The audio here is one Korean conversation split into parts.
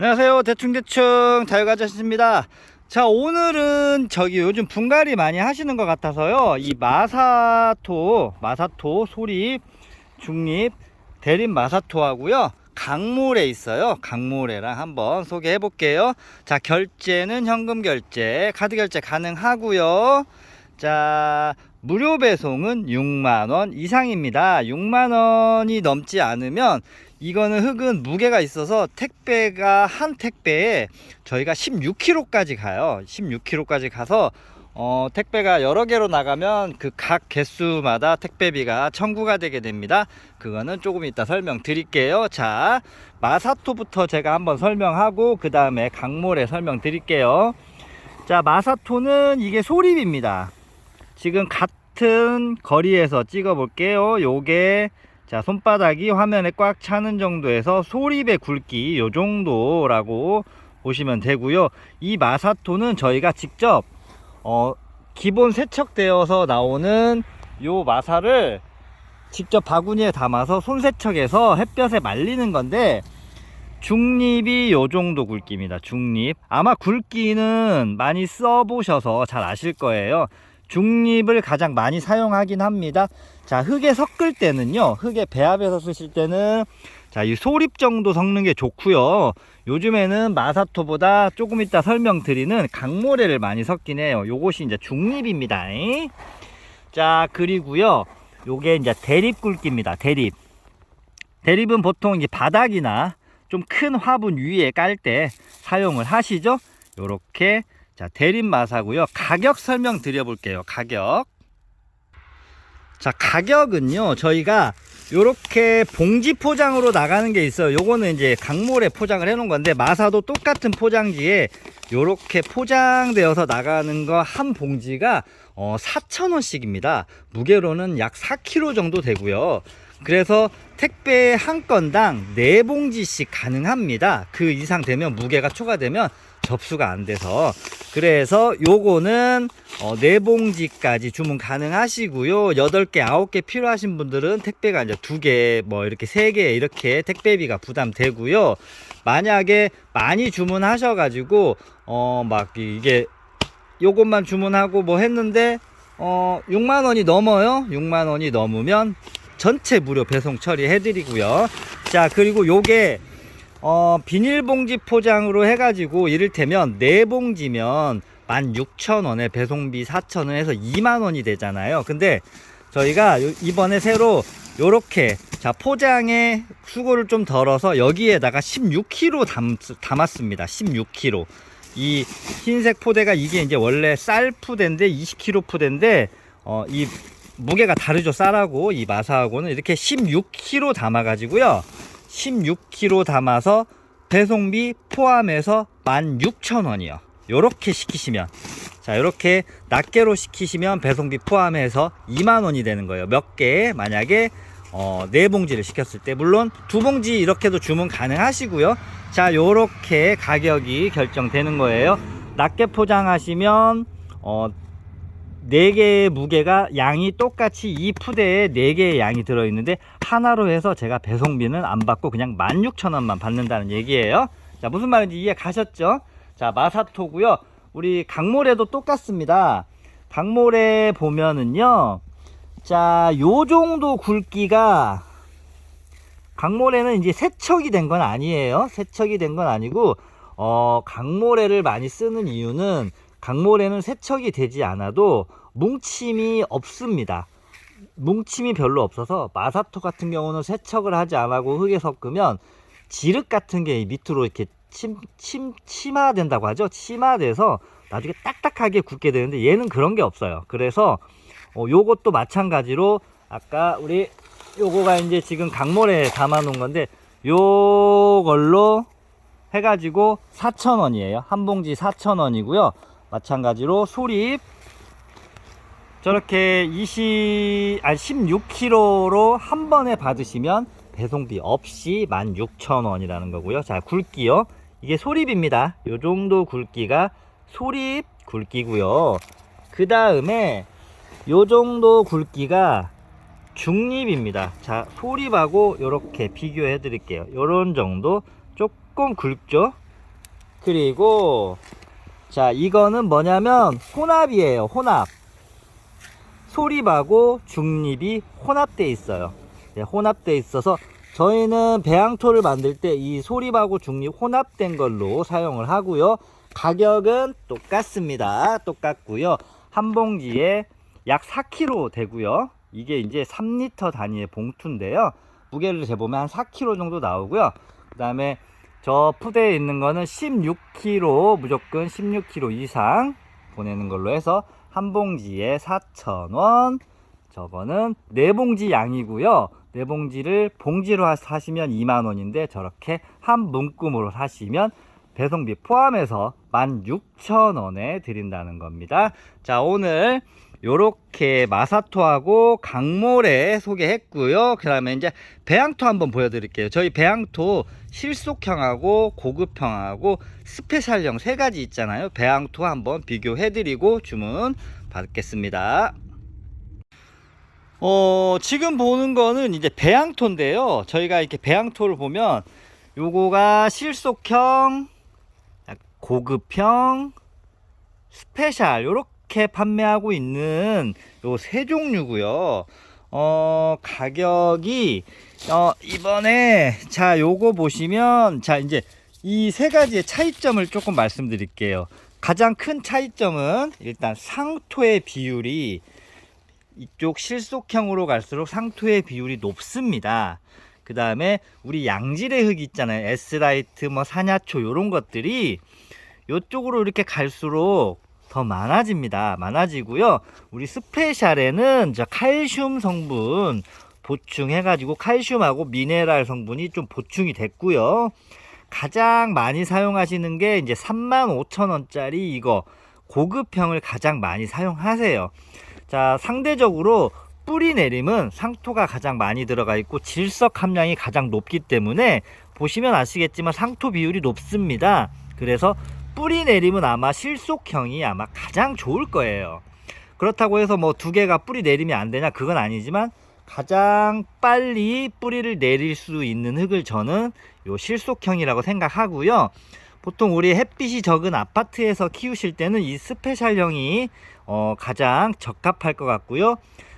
안녕하세요. 대충대충 다육아저씨입니다. 자 오늘은 저기 요즘 분갈이 많이 하시는 것 같아서요. 이 마사토 마사토 소립 중립 대립 마사토 하고요. 강모래 있어요. 강모래랑 한번 소개해 볼게요. 자 결제는 현금 결제 카드 결제 가능하고요. 자 무료 배송은 6만원 이상입니다. 6만원이 넘지 않으면 이거는 흙은 무게가 있어서 택배가 한 택배에 저희가 16kg까지 가요. 16kg까지 가서 어, 택배가 여러 개로 나가면 그 각 개수마다 택배비가 청구가 되게 됩니다. 그거는 조금 이따 설명드릴게요. 자 마사토부터 제가 한번 설명하고 그 다음에 강몰에 설명드릴게요. 자 마사토는 이게 소립입니다. 지금 같은 거리에서 찍어 볼게요. 요게 자 손바닥이 화면에 꽉 차는 정도에서 소립의 굵기 요 정도라고 보시면 되고요. 이 마사토는 저희가 직접 어 기본 세척되어서 나오는 요 마사를 직접 바구니에 담아서 손세척해서 햇볕에 말리는 건데 중립이 요 정도 굵기입니다. 중립. 아마 굵기는 많이 써보셔서 잘 아실 거예요 중립을 가장 많이 사용하긴 합니다. 자 흙에 섞을 때는요 흙에 배합해서 쓰실 때는 자 이 소립 정도 섞는 게 좋고요. 요즘에는 마사토보다 조금 이따 설명드리는 강모래를 많이 섞긴 해요. 요것이 이제 중립입니다. 자 그리고요 요게 이제 대립 굵기입니다. 대립. 대립은 보통 이제 바닥이나 좀 큰 화분 위에 깔 때 사용을 하시죠? 요렇게 자 대립 마사고요. 가격 설명 드려볼게요. 가격. 자 가격은요 저희가 요렇게 봉지 포장으로 나가는 게 있어요. 요거는 이제 강몰에 포장을 해 놓은 건데 마사도 똑같은 포장지에 요렇게 포장되어서 나가는 거 한 봉지가 어 4,000원씩입니다. 무게로는 약 4kg 정도 되고요 그래서 택배 한 건당 4봉지씩 가능합니다. 그 이상 되면 무게가 초과되면 접수가 안 돼서. 그래서 요거는 어, 4봉지까지 주문 가능하시고요. 8개 9개 필요하신 분들은 택배가 이제 2개 뭐 이렇게 3개 이렇게 택배비가 부담되고요. 만약에 많이 주문하셔 가지고 어 막 이게 요것만 주문하고 뭐 했는데 어 6만 원이 넘어요? 6만 원이 넘으면 전체 무료 배송 처리해 드리고요 자 그리고 요게 어, 비닐봉지 포장으로 해가지고 이를테면 네 봉지면 16,000원에 배송비 4,000원 해서 2만원이 되잖아요. 근데 저희가 요- 이번에 새로 요렇게 자 포장에 수고를 좀 덜어서 여기에다가 16kg 담, 담았습니다. 16kg. 이 흰색 포대가 이게 이제 원래 쌀 푸대인데 20kg 푸대인데 어, 이 무게가 다르죠 쌀하고 이 마사하고는 이렇게 16kg 담아 가지고요 16kg 담아서 배송비 포함해서 16,000원이요. 요렇게 시키시면 자, 요렇게 낱개로 시키시면 배송비 포함해서 2만 원이 되는 거예요. 몇 개? 만약에 어, 네 봉지를 시켰을 때 물론 두 봉지 이렇게도 주문 가능하시고요. 자, 요렇게 가격이 결정되는 거예요. 낱개 포장하시면 어, 4개의 무게가 양이 똑같이 이 푸대에 4개의 양이 들어있는데 하나로 해서 제가 배송비는 안 받고 그냥 16,000원만 받는다는 얘기예요. 자, 무슨 말인지 이해 가셨죠? 자, 마사토고요. 우리 강모래도 똑같습니다. 강모래 보면은요. 자, 요 정도 굵기가 강모래는 이제 세척이 된 건 아니에요. 세척이 된 건 아니고 어, 강모래를 많이 쓰는 이유는 강모래는 세척이 되지 않아도 뭉침이 없습니다. 뭉침이 별로 없어서 마사토 같은 경우는 세척을 하지 않고 흙에 섞으면 지륵 같은 게 밑으로 이렇게 침, 침, 침화된다고 하죠. 침화돼서 나중에 딱딱하게 굳게 되는데 얘는 그런 게 없어요. 그래서 어, 요것도 마찬가지로 아까 우리 요거가 이제 지금 강모래에 담아 놓은 건데 요걸로 해가지고 4,000원이에요. 한 봉지 4,000원이고요. 마찬가지로 소립 저렇게 20, 아니 16kg로 한 번에 받으시면 배송비 없이 16,000원이라는 거고요. 자, 굵기요. 이게 소립입니다. 요 정도 굵기가 소립 굵기고요. 그 다음에 요 정도 굵기가 중립입니다. 자, 소립하고 이렇게 비교해 드릴게요. 요런 정도 조금 굵죠? 그리고 자 이거는 뭐냐면 혼합이에요 혼합. 소립하고 중립이 혼합돼 있어요. 네, 혼합돼 있어서 저희는 배양토를 만들 때 이 소립하고 중립 혼합된 걸로 사용을 하고요. 가격은 똑같습니다. 똑같고요. 한 봉지에 약 4kg 되고요. 이게 이제 3리터 단위의 봉투인데요. 무게를 재보면 한 4kg 정도 나오고요. 그 다음에 저 푸대에 있는 거는 16kg 무조건 16kg 이상 보내는 걸로 해서 한 봉지에 4,000원. 저거는 네 봉지 양이고요. 네 봉지를 봉지로 하- 사시면 2만원인데 저렇게 한 문구으로 사시면 배송비 포함해서 16,000원에 드린다는 겁니다 자 오늘 요렇게 마사토하고 강모래 소개했고요. 그 다음에 이제 배양토 한번 보여드릴게요. 저희 배양토 실속형하고 고급형하고 스페셜형 세 가지 있잖아요. 배양토 한번 비교해드리고 주문 받겠습니다. 어, 지금 보는 거는 이제 배양토인데요. 저희가 이렇게 배양토를 보면 요거가 실속형, 고급형, 스페셜 요렇게 판매하고 있는 요 세 종류고요. 어 가격이 어 이번에 자 요거 보시면 자 이제 이 세 가지의 차이점을 조금 말씀드릴게요. 가장 큰 차이점은 일단 상토의 비율이 이쪽 실속형으로 갈수록 상토의 비율이 높습니다. 그 다음에 우리 양질의 흙 있잖아요. 에스라이트, 뭐 사냐초 요런 것들이 요쪽으로 이렇게 갈수록 더 많아집니다. 많아지고요. 우리 스페셜에는 저 칼슘 성분 보충해가지고 칼슘하고 미네랄 성분이 좀 보충이 됐고요. 가장 많이 사용하시는 게 이제 35,000원짜리 이거 고급형을 가장 많이 사용하세요. 자, 상대적으로 뿌리 내림은 상토가 가장 많이 들어가 있고 질석 함량이 가장 높기 때문에 보시면 아시겠지만 상토 비율이 높습니다. 그래서 뿌리 내림은 아마 실속형이 아마 가장 좋을 거예요. 그렇다고 해서 뭐 두 개가 뿌리 내림이 안 되냐 그건 아니지만 가장 빨리 뿌리를 내릴 수 있는 흙을 저는 요 실속형이라고 생각하고요. 보통 우리 햇빛이 적은 아파트에서 키우실 때는 이 스페셜형이 어, 가장 적합할 것 같고요.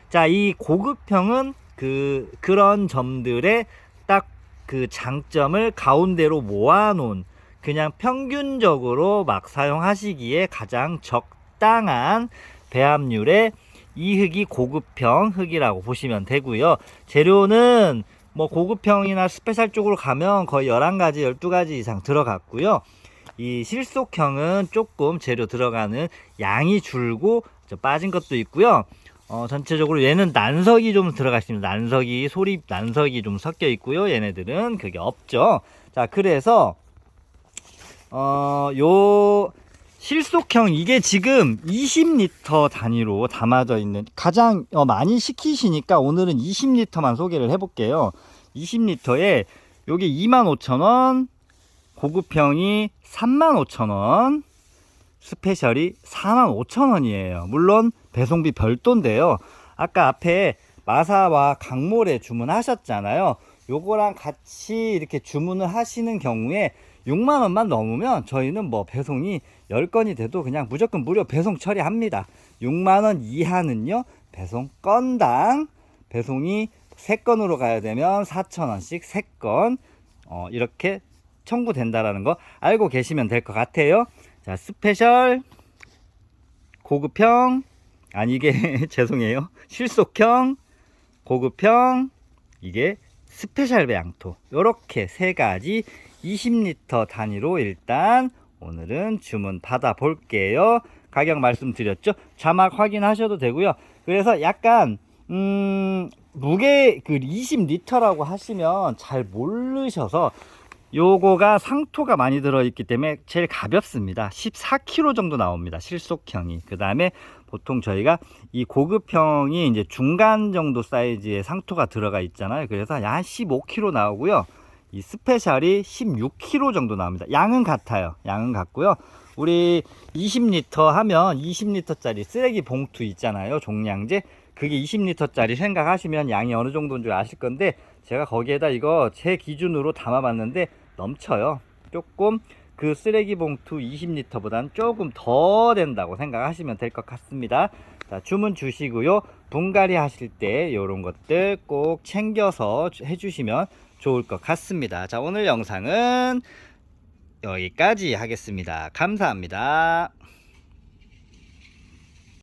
자, 이 고급형은 그 그런 점들의 딱 그 장점을 가운데로 모아놓은 그냥 평균적으로 막 사용하시기에 가장 적당한 배합률의 이 흙이 고급형 흙이라고 보시면 되고요. 재료는 뭐 고급형이나 스페셜 쪽으로 가면 거의 11가지, 12가지 이상 들어갔고요. 이 실속형은 조금 재료 들어가는 양이 줄고 저 빠진 것도 있고요. 어, 전체적으로 얘는 난석이 좀 들어가 있습니다. 난석이, 소립 난석이 좀 섞여 있고요. 얘네들은 그게 없죠. 자, 그래서 어, 요 실속형 이게 지금 20리터 단위로 담아져 있는 가장 어, 많이 시키시니까 오늘은 20리터만 소개를 해볼게요. 20리터에 요게 25,000원, 고급형이 35,000원, 스페셜이 45,000원이에요. 물론 배송비 별도인데요. 아까 앞에 마사와 강몰에 주문하셨잖아요. 요거랑 같이 이렇게 주문을 하시는 경우에 6만 원만 넘으면 저희는 뭐 배송이 10건이 돼도 그냥 무조건 무료 배송 처리합니다. 6만 원 이하는요. 배송 건당 배송이 3건으로 가야 되면 4,000원씩 3건 어, 이렇게 청구된다라는 거 알고 계시면 될 것 같아요. 자, 스페셜 고급형 아니 이게 죄송해요. 실속형 고급형 이게 스페셜 배양토 요렇게 세 가지 20리터 단위로 일단 오늘은 주문 받아 볼게요. 가격 말씀드렸죠? 자막 확인하셔도 되고요. 그래서 약간 음 무게 그 20리터라고 하시면 잘 모르셔서 요거가 상토가 많이 들어있기 때문에 제일 가볍습니다. 14kg 정도 나옵니다. 실속형이. 그 다음에 보통 저희가 이 고급형이 이제 중간 정도 사이즈의 상토가 들어가 있잖아요. 그래서 한 15kg 나오고요. 이 스페셜이 16kg 정도 나옵니다. 양은 같아요. 양은 같고요. 우리 20리터 하면 20리터짜리 쓰레기 봉투 있잖아요. 종량제. 그게 20리터짜리 생각하시면 양이 어느 정도인 줄 아실 건데 제가 거기에다 이거 제 기준으로 담아봤는데 넘쳐요. 조금 그 쓰레기 봉투 20리터보다는 조금 더 된다고 생각하시면 될 것 같습니다. 자, 주문 주시고요. 분갈이 하실 때 이런 것들 꼭 챙겨서 주- 해주시면 좋을 것 같습니다. 자, 오늘 영상은 여기까지 하겠습니다. 감사합니다.